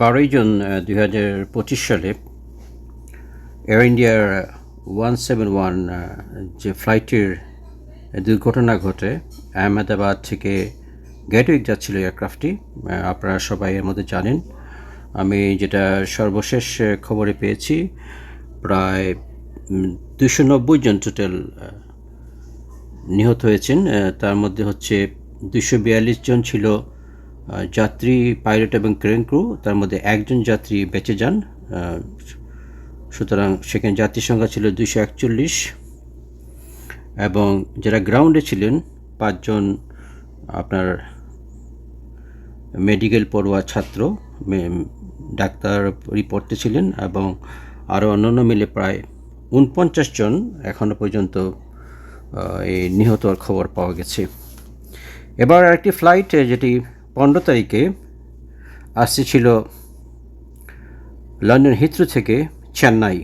বারোই জুন দুই হাজার পঁচিশ সালে এয়ার ইন্ডিয়ার ওয়ান সেভেন ওয়ান যে ফ্লাইটের দুর্ঘটনা ঘটে, আহমেদাবাদ থেকে গেটউইক যাচ্ছিল এয়ারক্রাফটটি আপনারা সবাই এর মধ্যে জানেন। আমি যেটা সর্বশেষ খবরে পেয়েছি, প্রায় দুশো নব্বই জন টোটাল নিহত হয়েছেন তার মধ্যে হচ্ছে দুশো বিয়াল্লিশ জন ছিল যাত্রী, পাইলট এবং ক্রেন ক্রু, তার মধ্যে একজন যাত্রী বেঁচে যান। সুতরাং সেখানে যাত্রী সংখ্যা ছিল দুশো একচল্লিশ। এবং যারা গ্রাউন্ডে ছিলেন, পাঁচজন আপনার মেডিকেল পড়ুয়া ছাত্র ডাক্তার রিপোর্টে ছিলেন এবং আরও অন্যান্য মিলে প্রায় উনপঞ্চাশ জন এখনও পর্যন্ত এই নিহত খবর পাওয়া গেছে। এবার আরেকটি ফ্লাইট যেটি পনেরো তারিখে আসতেছিল লন্ডন হিথ্রো থেকে চেন্নাই।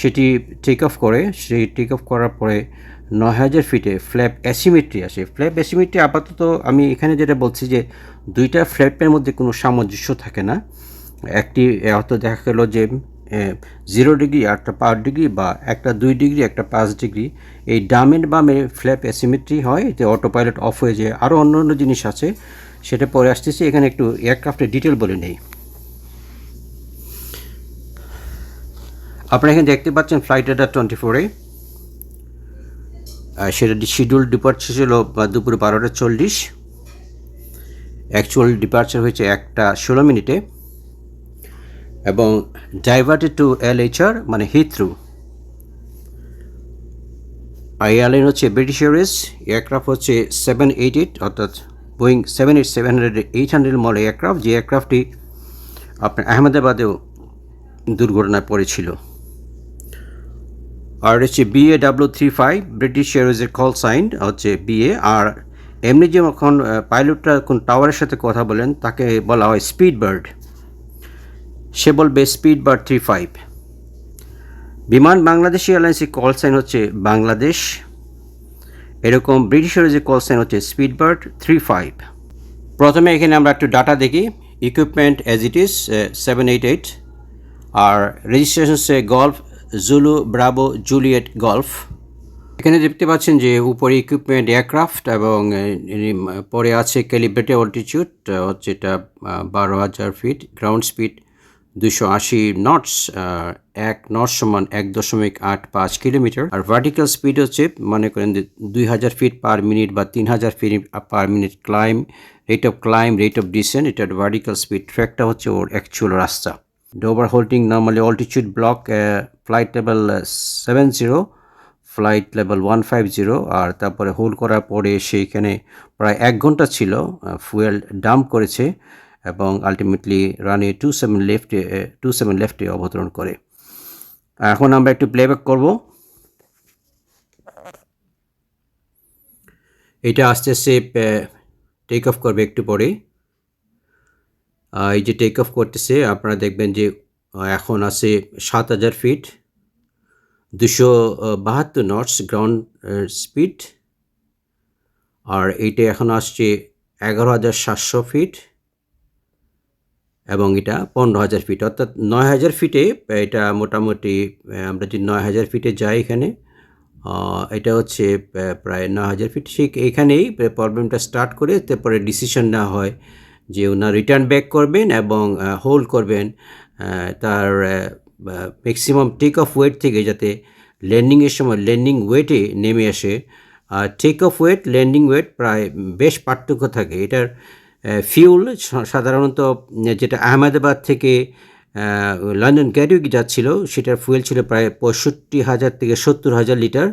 সেটি টেক অফ করে, সেই টেক অফ করার পরে নয় হাজার ফিটে ফ্ল্যাপ অ্যাসিমেট্রি আসে। ফ্ল্যাপ অ্যাসিমেট্রি আপাতত আমি এখানে যেটা বলছি যে দুইটা ফ্ল্যাপের মধ্যে কোনো সামঞ্জস্য থাকে না। একটি হয়তো দেখা গেলো যে জিরো ডিগ্রি একটা পাঁচ ডিগ্রি বা একটা দুই ডিগ্রি একটা পাঁচ ডিগ্রি এই ডামের বামে ফ্ল্যাপ অ্যাসিমেট্রি হয়, এতে অটো পাইলট অফ হয়ে যায়। আরও অন্য অন্য জিনিস আছে। সেটা পরে আসতেছি, এখানে একটু এয়ারক্রাফটের ডিটেল বলে নেই। আপনারা এখানে দেখতে পাচ্ছেন ফ্লাইট রেডার টোয়েন্টি ফোরে সেটা শিডিউল ডিপার্চার ছিল দুপুর বারোটা চল্লিশ। অ্যাকচুয়াল ডিপার্চার হয়েছে একটা ষোলো মিনিটে। এবং ডাইভার্টেড টু এল এইচআর মানে হিথ্রু আর এয়ারলাইন হচ্ছে ব্রিটিশ এয়ারওয়েজ এয়ারক্রাফট হচ্ছে সেভেন এইট এইট অর্থাৎ Boeing seven eight seven hundred eight hundred model aircraft যে এয়ারক্রাফটটি আপনার আহমেদাবাদেও দুর্ঘটনায় পড়েছিল। আর হচ্ছে BA W three five British এয়ারওয়েজের call sign হচ্ছে বিএ আর এমনি যখন পাইলটরা কোন টাওয়ারের সাথে কথা বলেন, তাকে বলা হয় স্পিড বার্ড সে বলবে স্পিড বার্ড থ্রি ফাইভ বিমান বাংলাদেশ এয়ারলাইন্সের কল সাইন হচ্ছে বাংলাদেশ। এরকম ব্রিটিশের যে কল সাইন হচ্ছে স্পিড বার্ড থ্রি ফাইভ প্রথমে এখানে আমরা একটু ডাটা দেখি। Equipment as it is seven eight eight R registration হচ্ছে golf Zulu bravo Juliet golf এখানে দেখতে পাচ্ছেন যে উপরে ইকুইপমেন্ট এয়ারক্রাফট এবং এ, পরে আছে ক্যালিব্রেটেড অল্টিটিউড হচ্ছে এটা বারো হাজার ফিট গ্রাউন্ড স্পিড দুশো আশি নটস এক নট সমান এক দশমিক আট পাঁচ কিলোমিটার। আর ভার্টিক্যাল স্পিড হচ্ছে, মনে করেন দুই হাজার ফিট পার মিনিট বা তিন হাজার feet per minute climb rate of climb rate of descent এটার ভার্টিক্যাল স্পিড ট্র্যাকটা হচ্ছে ওর অ্যাকচুয়াল রাস্তা। Dover holding normally altitude block flight level seven zero flight level one five zero আর তারপরে হোল্ড করার পরে সেইখানে প্রায় এক ঘণ্টা ছিল ফুয়েল ডাম্প করেছে। এবং আলটিমেটলি রানে টু সেভেন লেফটে টু সেভেন লেফটে অবতরণ করে। এখন আমরা একটু প্লেব্যাক করব। এটা আস্তে আস্তে টেক অফ করবে একটু পরে এই যে টেক অফ করতেছে, আপনারা দেখবেন যে এখন আছে সাত হাজার ফিট দুশো বাহাত্তর নটস গ্রাউন্ড স্পিড আর এইটা এখন আসছে এগারো হাজার সাতশো ফিট এবং এটা পনেরো হাজার ফিট অর্থাৎ নয় হাজার ফিটে এটা মোটামুটি আমরা যদি নয় হাজার ফিটে যাই এখানে এটা হচ্ছে প্রায় নয় হাজার ফিট ঠিক এখানেই প্রবলেমটা স্টার্ট করে তারপরে ডিসিশন নেওয়া হয় যে ওনার রিটার্ন ব্যাক করবেন এবং হোল্ড করবেন তার ম্যাক্সিমাম টেক অফ ওয়েট থেকে যাতে ল্যান্ডিংয়ের সময় ল্যান্ডিং ওয়েটে নেমে আসে। আর take off weight landing weight প্রায় বেশ পার্থক্য থাকে। এটার ফিউল সাধারণত যেটা আহমেদাবাদ থেকে লন্ডন গ্যাটউইক যাচ্ছিল, সেটার ফুয়েল ছিল প্রায় পঁয়ষট্টি হাজার থেকে সত্তর হাজার লিটার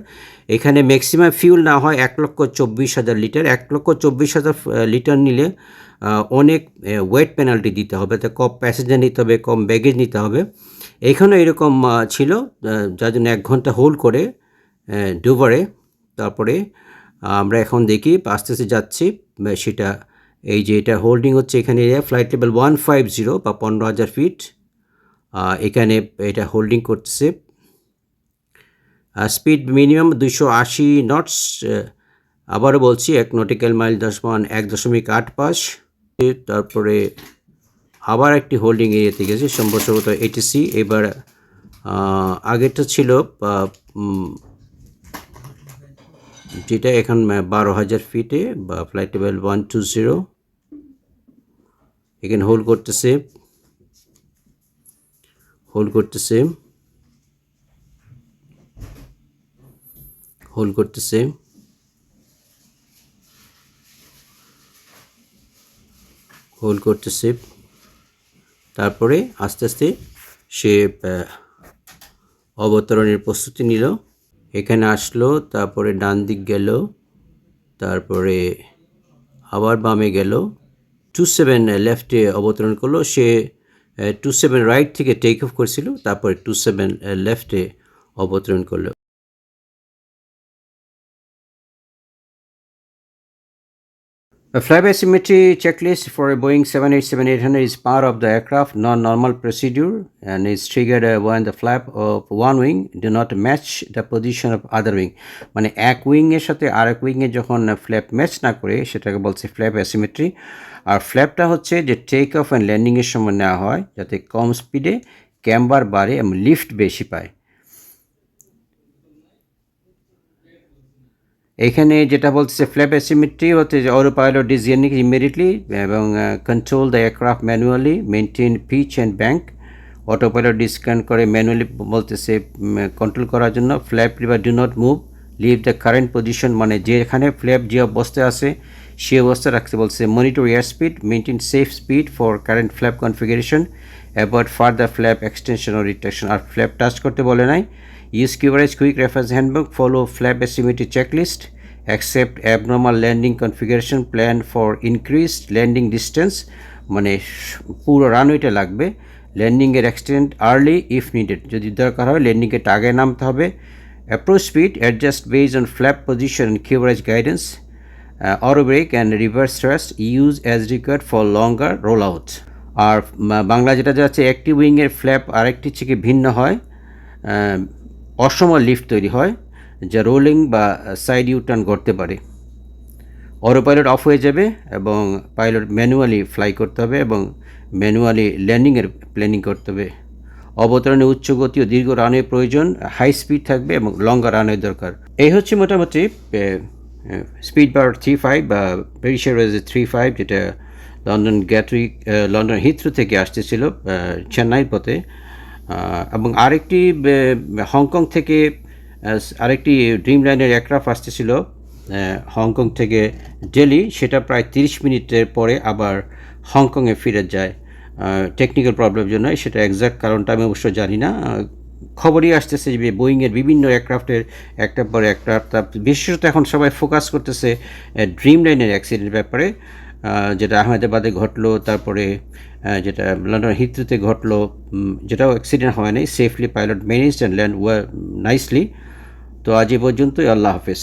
এখানে ম্যাক্সিমাম ফিউল না হয় এক লক্ষ চব্বিশ হাজার লিটার এক লক্ষ চব্বিশ হাজার লিটার নিলে অনেক ওয়েট পেনাল্টি দিতে হবে। তো কম প্যাসেঞ্জার নিতে হবে, কম ব্যাগেজ নিতে হবে। এখানেও এরকম ছিল যার জন্য এক ঘণ্টা হোল্ড করে ডুবারে তারপরে, আমরা এখন দেখি, আস্তে আস্তে যাচ্ছি সেটা এই যে এটা হোল্ডিং হচ্ছে এখানে flight level one five zero বা পনেরো হাজার ফিট এখানে এটা হোল্ডিং করতেছে। স্পিড মিনিমাম দুশো আশি নটস আবারও বলছি, এক নটিক্যাল মাইল দশ দশমান এক দশমিক আট পাঁচ। তারপরে আবার একটি হোল্ডিং এরিয়াতে গেছে, সম্ভবত এটিসি এবার আগেরটা ছিল যেটা এখন বারো হাজার ফিটে বা flight level one two zero এখানে হোল্ড করতেছে। হোল্ড করতেছে। হোল্ড করতেছে। হোল্ড করতেছে। তারপরে আস্তে আস্তে সে অবতরণের প্রস্তুতি নিল। এখানে আসলো, তারপরে ডান দিক গেল, তারপরে আবার বামে গেল টু সেভেন লেফটে অবতরণ করল। সে টু সেভেন রাইট থেকে টেক অফ করছিল, তারপরে টু সেভেন লেফটে অবতরণ করল। A flyby symmetry checklist for a Boeing 787-800 is part of the aircraft non-normal procedure and is triggered uh, when the flap of one wing do not match the position of other wing মানে এক wing এর সাথে আরেক wing এ যখন flap match না করে সেটাকে বলছে ফ্ল্যাপ অ্যাসিমেট্রি আর ফ্ল্যাপটা হচ্ছে যে টেক অফ অ্যান্ড ল্যান্ডিং এর সময় নেওয়া হয় যাতে কম স্পিডে ক্যাম্বার বাড়ে এবং লিফট বেশি পায় এখানে যেটা বলছে ফ্ল্যাপ অ্যাসিমেট্রি হচ্ছে যে অটো পাইলট ডিজিয়ানিক ইমিডিয়েটলি এবং control the aircraft manually maintain pitch and bank auto pilot discount করে ম্যানুয়ালি বলতেছে কন্ট্রোল করার জন্য flap lever do not move leave the current position মানে যেখানে ফ্ল্যাপ যে অবস্থায় আছে, সে অবস্থায় রাখতে বলছে monitor air speed maintain safe speed for current flap configuration about further flap extension O retraction আর ফ্ল্যাপ টাচ করতে বলে নাই। Use Coverage Quick Reference Handbook, follow flap asymmetry checklist, accept abnormal landing configuration plan for increased landing distance মানে পুরো রানওয়েটা লাগবে। ল্যান্ডিংয়ের extend early if needed যদি দরকার হয় ল্যান্ডিংয়ের আগে নামতে হবে। Approach speed adjust base on flap position coverage guidance brake and reverse thrust use as required for longer roll out আর বাংলা যেটা যাচ্ছে একটি উইংয়ের ফ্ল্যাপ আরেকটি থেকে ভিন্ন হয়। অসম লিফট তৈরি হয়, যা রোলিং বা সাইড ইউটার্ন করতে পারে। অটো পাইলট অফ হয়ে যাবে এবং পাইলট ম্যানুয়ালি ফ্লাই করতে হবে এবং ম্যানুয়ালি ল্যান্ডিংয়ের প্ল্যানিং করতে হবে। অবতরণে উচ্চ গতি ও দীর্ঘ রানের প্রয়োজন হাই স্পিড থাকবে এবং লঙ্গা রানের দরকার। এই হচ্ছে মোটামুটি স্পিড বার থ্রি ফাইভ বা ব্রিটিশের থ্রি ফাইভ যেটা লন্ডন গ্যাটউইক লন্ডন হিথ্রো থেকে আসতেছিল চেন্নাইয়ের পথে। এবং আরেকটি হংকং থেকে আরেকটি ড্রিম লাইনের এয়ারক্রাফট আসতেছিল হংকং থেকে দিল্লি সেটা প্রায় তিরিশ মিনিটের পরে আবার হংকংয়ে ফিরে যায়। টেকনিক্যাল প্রবলেমের জন্য, সেটা এক্সাক্ট কারণটা আমি অবশ্য জানি না। খবরই আসতেছে যে বোয়িংয়ের বিভিন্ন এয়ারক্রাফটের একটা পর একটা বিশেষত এখন সবাই ফোকাস করতেছে ড্রিম লাইনের অ্যাক্সিডেন্টের ব্যাপারে। যেটা আহমেদাবাদে ঘটলো, তারপরে যেটা লন্ডন হিত্রুতে ঘটলো যেটাও অ্যাক্সিডেন্ট হয় নাই safely pilot managed and land were nicely তো আজ এ পর্যন্তই, আল্লাহ হাফেজ।